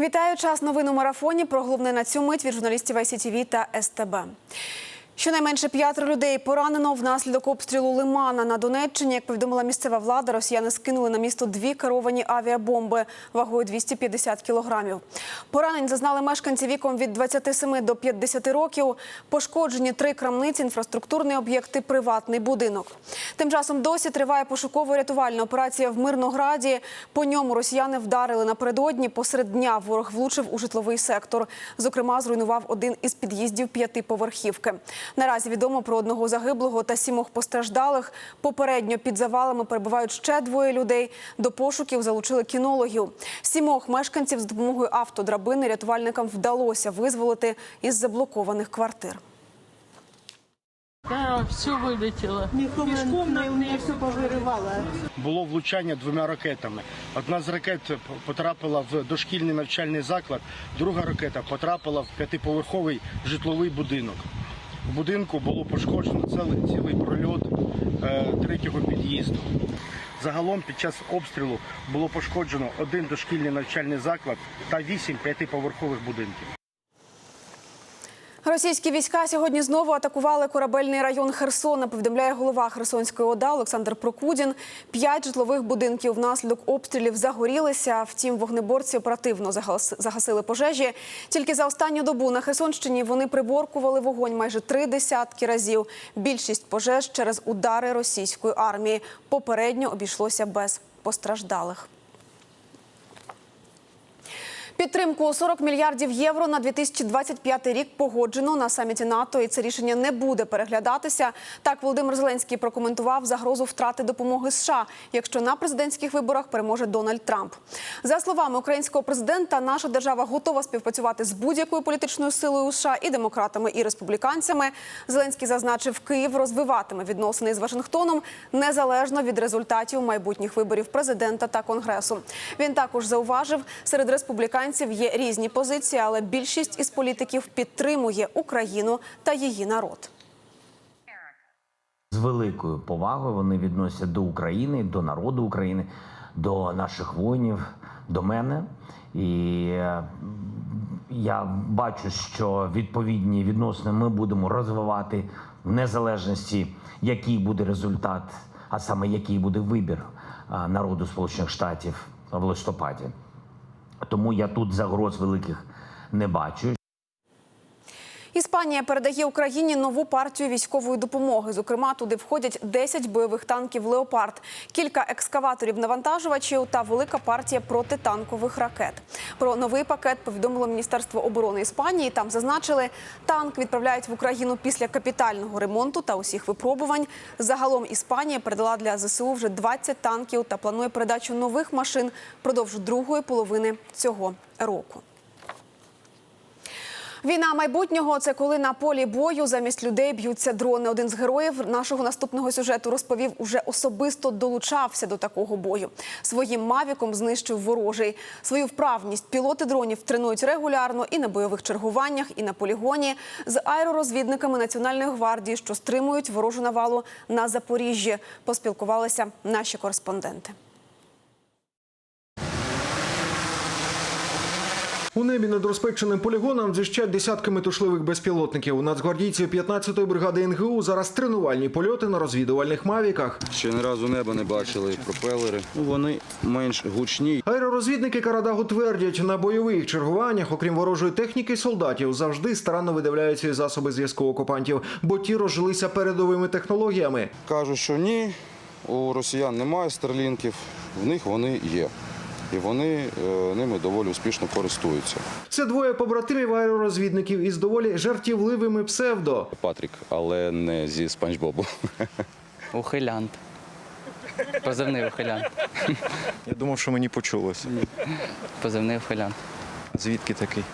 Вітаю час новин у марафоні. Про головне на цю мить від журналістів ICTV та СТБ. Щонайменше п'ятеро людей поранено внаслідок обстрілу Лимана на Донеччині. Як повідомила місцева влада, росіяни скинули на місто дві керовані авіабомби вагою 250 кілограмів. Поранень зазнали мешканці віком від 27 до 50 років. Пошкоджені три крамниці, інфраструктурний об'єкт і приватний будинок. Тим часом досі триває пошуково-рятувальна операція в Мирнограді. По ньому росіяни вдарили напередодні. Посеред дня ворог влучив у житловий сектор. Зокрема, зруйнував один із під'їздів п'ятиповерхівки. Наразі відомо про одного загиблого та сімох постраждалих. Попередньо під завалами перебувають ще двоє людей. До пошуків залучили кінологів. Сімох мешканців з допомогою автодрабини рятувальникам вдалося визволити із заблокованих квартир. Да, все вылетело. Пішком на неї все повиривало. було влучання двома ракетами. Одна з ракет потрапила в дошкільний навчальний заклад, друга ракета потрапила в п'ятиповерховий житловий будинок. Будинку було пошкоджено цілий, цілий прольот е, третього під'їзду. Загалом під час обстрілу було пошкоджено один дошкільний навчальний заклад та вісім п'ятиповерхових будинків. Російські війська сьогодні знову атакували корабельний район Херсона. Повідомляє голова Херсонської ОДА Олександр Прокудін. П'ять житлових будинків внаслідок обстрілів загорілися. Втім, вогнеборці оперативно загасили пожежі. Тільки за останню добу на Херсонщині вони приборкували вогонь майже три десятки разів. Більшість пожеж через удари російської армії. Попередньо обійшлося без постраждалих. Підтримку у 40 мільярдів євро на 2025 рік погоджено на саміті НАТО, і це рішення не буде переглядатися. Так Володимир Зеленський прокоментував загрозу втрати допомоги США, якщо на президентських виборах переможе Дональд Трамп. За словами українського президента, наша держава готова співпрацювати з будь-якою політичною силою США і демократами, і республіканцями. Зеленський зазначив, Київ розвиватиме відносини з Вашингтоном незалежно від результатів майбутніх виборів президента та конгресу. Він також зауважив, серед республіканців є різні позиції, але більшість із політиків підтримує Україну та її народ. з великою повагою вони відносяться до України, до народу України, до наших воїнів, до мене. І е, я бачу, що відповідні відносини ми будемо розвивати в незалежності, який буде результат, а саме який буде вибір народу Сполучених Штатів в листопаді. Тому я тут загроз великих не бачу. Іспанія передає Україні нову партію військової допомоги. Зокрема, туди входять 10 бойових танків Леопард, кілька екскаваторів-навантажувачів та велика партія протитанкових ракет. Про новий пакет повідомило Міністерство оборони Іспанії. Там зазначили, танк відправляють в Україну після капітального ремонту та усіх випробувань. Загалом Іспанія передала для ЗСУ вже 20 танків та планує передачу нових машин впродовж другої половини цього року. Війна майбутнього це коли на полі бою замість людей б'ються дрони. Один з героїв нашого наступного сюжету розповів, уже особисто долучався до такого бою. Своїм мавіком знищив ворожий. Свою вправність пілоти дронів тренують регулярно і на бойових чергуваннях, і на полігоні з аеророзвідниками Національної гвардії, що стримують ворожу навалу на Запоріжжі. Поспілкувалися наші кореспонденти. У небі над розпеченим полігоном зіщать десятки метушливих безпілотників. У нацгвардійців 15-ї бригади НГУ зараз тренувальні польоти на розвідувальних мавіках. Ще ні разу неба не бачили. Пропелери. Ну, вони менш гучні. Аеророзвідники Карадагу твердять, на бойових чергуваннях, окрім ворожої техніки, солдатів завжди старанно видивляються і засоби зв'язку окупантів, бо ті розжилися передовими технологіями. Кажуть, що ні, у росіян немає старлінків, в них вони є. І вони е, ними доволі успішно користуються. Це двоє побратимів аеророзвідників із доволі жартівливими псевдо. Патрік, але не зі Спанч Бобу. Ухилянт. Позивний ухилянт. Я думав, що мені почулося. Позивний ухилянт. Звідки такий?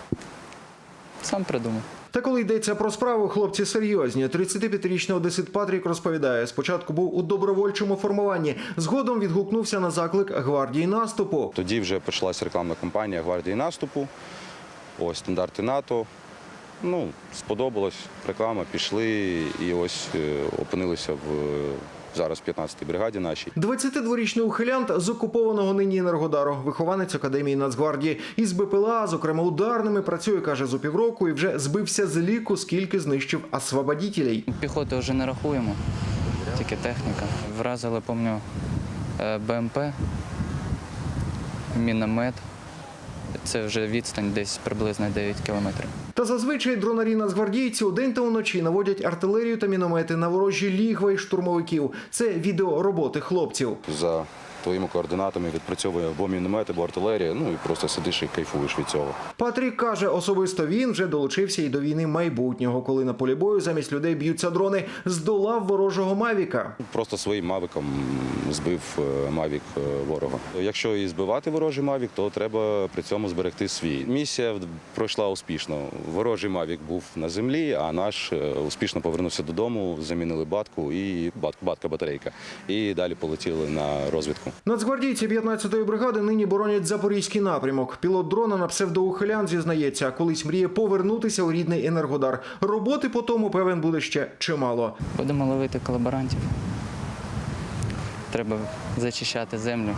Сам придумав. Та коли йдеться про справу, хлопці серйозні. 35-річний одесит Патрік розповідає, спочатку був у добровольчому формуванні, згодом відгукнувся на заклик гвардії наступу. Тоді вже почалася рекламна кампанія гвардії наступу. Ось стандарти НАТО. Ну, сподобалось реклама, пішли і ось е, опинилися в зараз в 15-й бригаді нашій. 22-річний ухилянт з окупованого нині Енергодару, вихованець Академії Нацгвардії. Із БПЛА, зокрема ударними, працює, каже, зо півроку і вже збився з ліку, скільки знищив освободітелей. Піхоти вже не рахуємо, тільки техніка. Вразили, пам'ятаю, е, БМП, міномет. Це вже відстань десь приблизно 9 кілометрів. Та зазвичай дронарі нацгвардійці удень та уночі наводять артилерію та міномети на ворожі лігва й штурмовиків. Це відео роботи хлопців. За твоїми координатами відпрацьовує або міномет, або артилерія, ну і просто сидиш і кайфуєш від цього. Патрік каже, особисто він вже долучився і до війни майбутнього, коли на полі бою замість людей б'ються дрони, здолав ворожого мавіка. Просто своїм мавіком збив е, мавік е, ворога. Якщо і збивати ворожий мавік, то треба при цьому зберегти свій. Місія пройшла успішно. Ворожий мавік був на землі, а наш е, успішно повернувся додому, замінили батку і бат- батка батарейка. І далі полетіли на розвідку. Нацгвардійці 15-ї бригади нині боронять запорізький напрямок. Пілот дрона на псевдоухилян зізнається, колись мріє повернутися у рідний енергодар. Роботи по тому певен буде ще чимало. Будемо ловити колаборантів. Треба зачищати землю,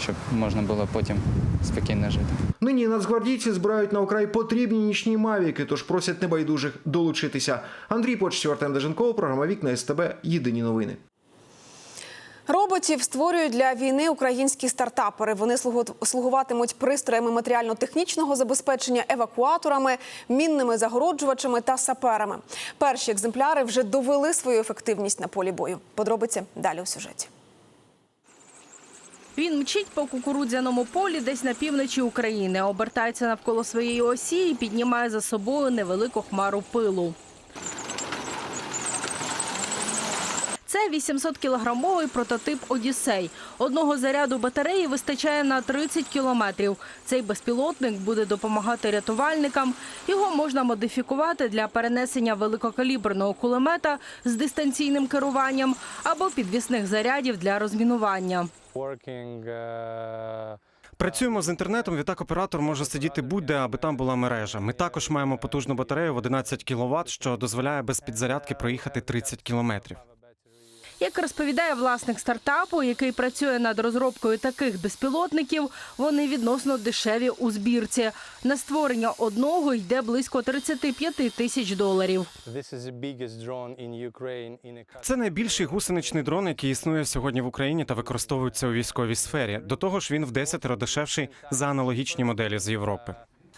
щоб можна було потім спокійно жити. Нині нацгвардійці збирають на окрай потрібні нічні мавіки, тож просять небайдужих долучитися. Андрій Почтів, Артем Деженков, програма Вікна СТБ. Єдині новини. Роботів створюють для війни українські стартапери. Вони слугу- слугуватимуть пристроями матеріально-технічного забезпечення, евакуаторами, мінними загороджувачами та саперами. Перші екземпляри вже довели свою ефективність на полі бою. Подробиці далі у сюжеті. Він мчить по кукурудзяному полі десь на півночі України, обертається навколо своєї осі і піднімає за собою невелику хмару пилу. Це 800-кілограмовий прототип Одіссей. Одного заряду батареї вистачає на 30 кілометрів. Цей безпілотник буде допомагати рятувальникам. Його можна модифікувати для перенесення великокаліберного кулемета з дистанційним керуванням або підвісних зарядів для розмінування. Працюємо з інтернетом. Відтак оператор може сидіти будь-де, аби там була мережа. Ми також маємо потужну батарею в 11 кВт, що дозволяє без підзарядки проїхати 30 кілометрів. Як розповідає власник стартапу, який працює над розробкою таких безпілотників, вони відносно дешеві у збірці. На створення одного йде близько 35 тисяч доларів. Це найбільший гусеничний дрон, який існує сьогодні в Україні та використовується у військовій сфері. До того ж, він в 10 дешевший за аналогічні моделі з Європи.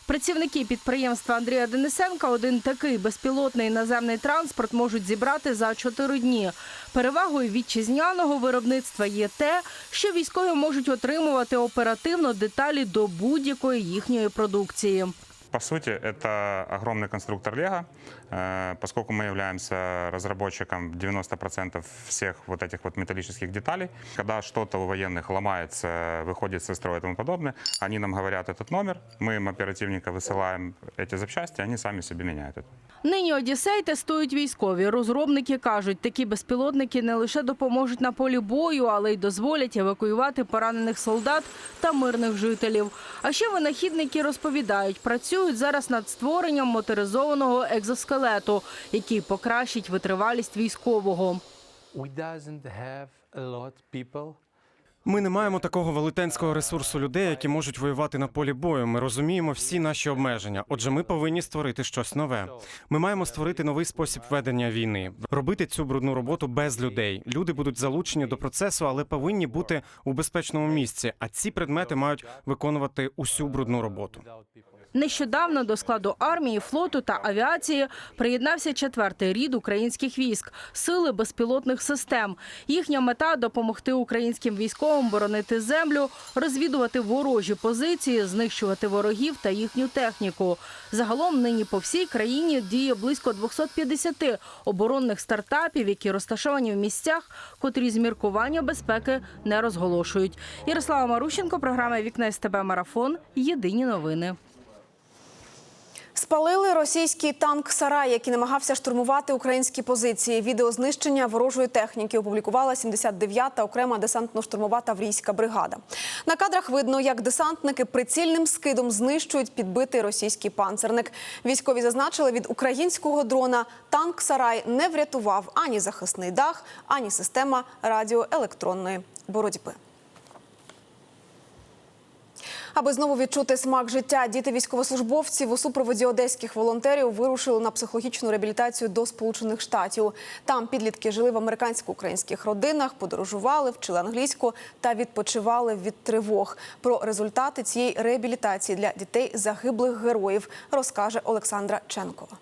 Працівники підприємства Андрія Денисенка один такий безпілотний наземний транспорт можуть зібрати за 4 дні. Перевагою вітчизняного виробництва є те, що військові можуть отримувати оперативно деталі до будь-якої їхньої продукції. По сути, это огромный конструктор Лего, э, поскольку мы являемся разработчиком 90% всех вот этих вот металлических деталей. Когда что-то у военных ломается, выходит со строя и тому подобное, они нам говорят этот номер, мы им оперативника высылаем эти запчасти, они сами себе меняют это. Нині Одіссей тестують військові. Розробники кажуть, такі безпілотники не лише допоможуть на полі бою, але й дозволять евакуювати поранених солдат та мирних жителів. А ще винахідники розповідають, працюють зараз над створенням моторизованого екзоскелету, який покращить витривалість військового. Ми не маємо такого велетенського ресурсу людей, які можуть воювати на полі бою. Ми розуміємо всі наші обмеження. Отже, ми повинні створити щось нове. Ми маємо створити новий спосіб ведення війни, робити цю брудну роботу без людей. Люди будуть залучені до процесу, але повинні бути у безпечному місці. А ці предмети мають виконувати усю брудну роботу. Нещодавно до складу армії, флоту та авіації приєднався четвертий рід українських військ сили безпілотних систем. Їхня мета допомогти українським військовим боронити землю, розвідувати ворожі позиції, знищувати ворогів та їхню техніку. Загалом нині по всій країні діє близько 250 оборонних стартапів, які розташовані в місцях, котрі з міркування безпеки не розголошують. Ярослава Марущенко, програма Вікна СТБ Марафон. Єдині новини. Спалили російський танк Сарай, який намагався штурмувати українські позиції. Відео знищення ворожої техніки опублікувала 79-та окрема десантно-штурмова таврійська бригада. На кадрах видно, як десантники прицільним скидом знищують підбитий російський панцерник. Військові зазначили, від українського дрона танк Сарай не врятував ані захисний дах, ані система радіоелектронної боротьби. Аби знову відчути смак життя, діти військовослужбовців у супроводі одеських волонтерів вирушили на психологічну реабілітацію до Сполучених Штатів. Там підлітки жили в американсько-українських родинах, подорожували, вчили англійську та відпочивали від тривог. Про результати цієї реабілітації для дітей загиблих героїв розкаже Олександра Ченкова.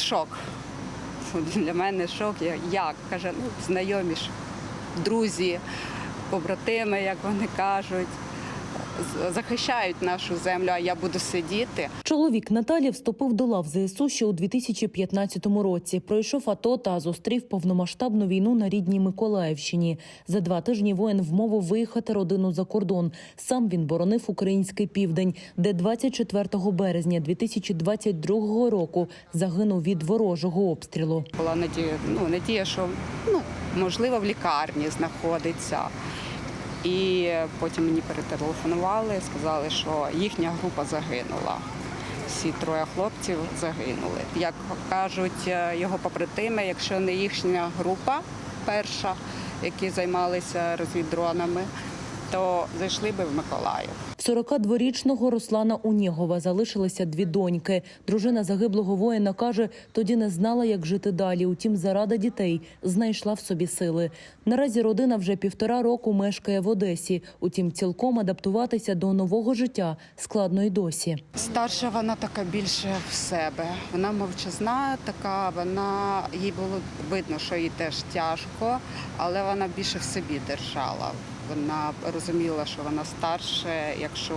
шок. Для мене шок. Як? Каже, ну, знайомі друзі, побратими, як вони кажуть, захищають нашу землю, а я буду сидіти. Чоловік Наталі вступив до лав ЗСУ ще у 2015 році. Пройшов АТО та зустрів повномасштабну війну на рідній Миколаївщині. За два тижні воїн вмовив виїхати родину за кордон. Сам він боронив український південь, де 24 березня 2022 року загинув від ворожого обстрілу. Була надія, ну, надія, що ну, можливо в лікарні знаходиться. І потім мені перетелефонували, сказали, що їхня група загинула. Всі троє хлопців загинули. Як кажуть е, його побратими, якщо не їхня група перша, які займалися розвіддронами, то зайшли би в Миколаїв. В 42-річного Руслана Унєгова залишилися дві доньки. Дружина загиблого воїна каже, тоді не знала, як жити далі. Утім, заради дітей знайшла в собі сили. Наразі родина вже півтора року мешкає в Одесі. Утім, цілком адаптуватися до нового життя складно й досі. Старша вона така більше в себе. Вона мовчазна, така вона їй було видно, що їй теж тяжко, але вона більше в собі держала. Вона розуміла, що вона старше. Якщо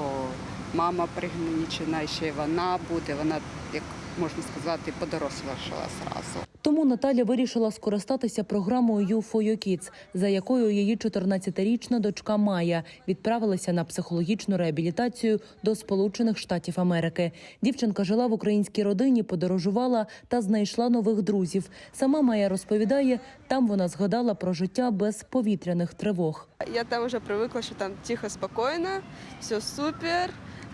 мама пригнічена, ще й вона буде. Вона, як можна сказати, подорослішала зразу. Тому Наталя вирішила скористатися програмою «You for Your Kids», за якою її 14-річна дочка Майя відправилася на психологічну реабілітацію до Сполучених Штатів Америки. Дівчинка жила в українській родині, подорожувала та знайшла нових друзів. Сама Майя розповідає, там вона згадала про життя без повітряних тривог. Я там уже привыкла, что там тихо, спокойно, все супер.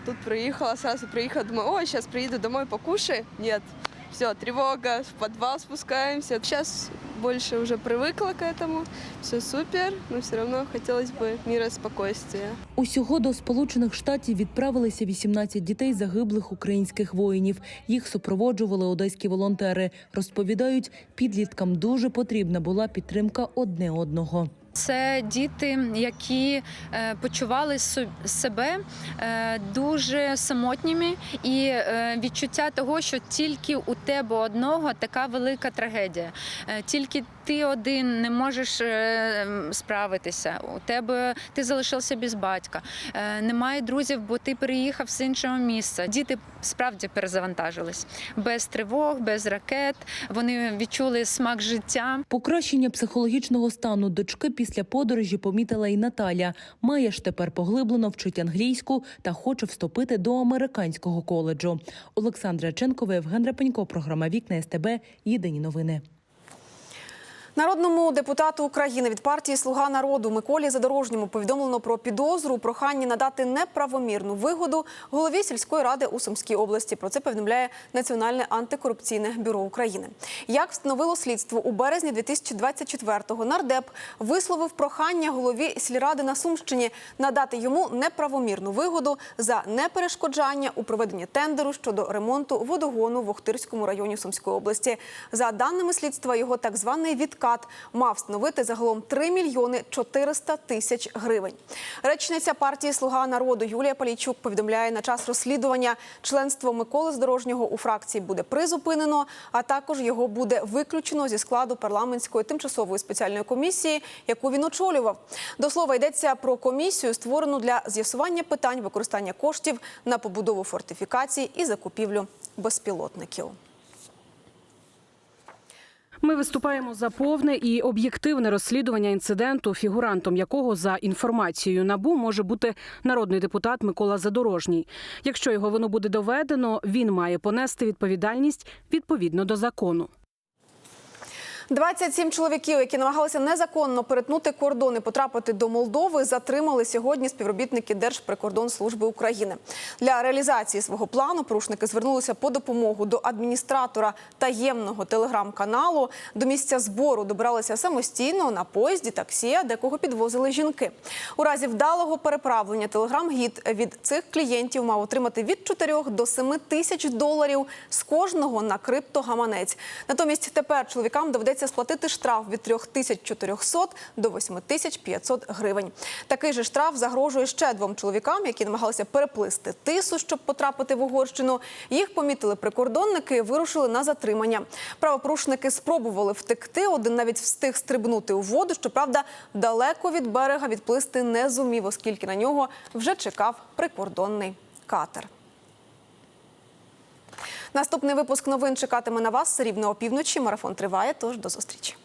Тут приехала, сразу приехала, думаю, ой, сейчас приеду домой, покушаю. Нет, все, тревога, в подвал спускаемся. Сейчас больше уже привыкла к этому, все супер, но все равно хотелось бы мира и спокойствия. Усього до Сполучених Штатів відправилися 18 дітей загиблих українських воїнів. Їх супроводжували одеські волонтери. Розповідають, підліткам дуже потрібна була підтримка одне одного. Це діти, які е, почували себе е, дуже самотніми, і е, відчуття того, що тільки у тебе одного така велика трагедія. Тільки ти один не можеш е, справитися. У тебе ти залишився без батька. Е, Немає друзів, бо ти переїхав з іншого місця. Діти справді перезавантажились без тривог, без ракет. Вони відчули смак життя. Покращення психологічного стану дочки після подорожі помітила і Наталя. Майя ж тепер поглиблено вчить англійську та хоче вступити до американського коледжу. Олександра Ченкова, Євген Рапенько, програма Вікна СТБ. Єдині новини. Народному депутату України від партії Слуга народу Миколі Задорожньому повідомлено про підозру у проханні надати неправомірну вигоду голові сільської ради у Сумській області. Про це повідомляє Національне антикорупційне бюро України. Як встановило слідство у березні 2024-го, нардеп висловив прохання голові сільради на Сумщині надати йому неправомірну вигоду за неперешкоджання у проведенні тендеру щодо ремонту водогону в Охтирському районі Сумської області. За даними слідства, його так званий відкат мав становити загалом 3 мільйони 400 тисяч гривень. Речниця партії Слуга народу Юлія Полійчук повідомляє, на час розслідування членство Миколи Здорожнього у фракції буде призупинено, а також його буде виключено зі складу парламентської тимчасової спеціальної комісії, яку він очолював. До слова йдеться про комісію, створену для з'ясування питань використання коштів на побудову фортифікацій і закупівлю безпілотників. Ми виступаємо за повне і об'єктивне розслідування інциденту, фігурантом якого за інформацією набу може бути народний депутат Микола Задорожній. Якщо його вину буде доведено, він має понести відповідальність відповідно до закону. 27 чоловіків, які намагалися незаконно перетнути кордон і потрапити до Молдови, затримали сьогодні співробітники Держприкордонслужби України. Для реалізації свого плану порушники звернулися по допомогу до адміністратора таємного телеграм-каналу. До місця збору добиралися самостійно на поїзді, таксі, декого підвозили жінки. У разі вдалого переправлення телеграм-гід від цих клієнтів мав отримати від 4 до 7 тисяч доларів з кожного на криптогаманець. Натомість тепер чоловікам доведеться сплатити штраф від 3400 до 8500 гривень. Такий же штраф загрожує ще двом чоловікам, які намагалися переплисти тису, щоб потрапити в Угорщину. Їх помітили прикордонники, вирушили на затримання. Правопорушники спробували втекти. Один навіть встиг стрибнути у воду. Щоправда, далеко від берега відплисти не зумів, оскільки на нього вже чекав прикордонний катер. Наступний випуск новин чекатиме на вас рівно опівночі. Марафон триває. Тож до зустрічі.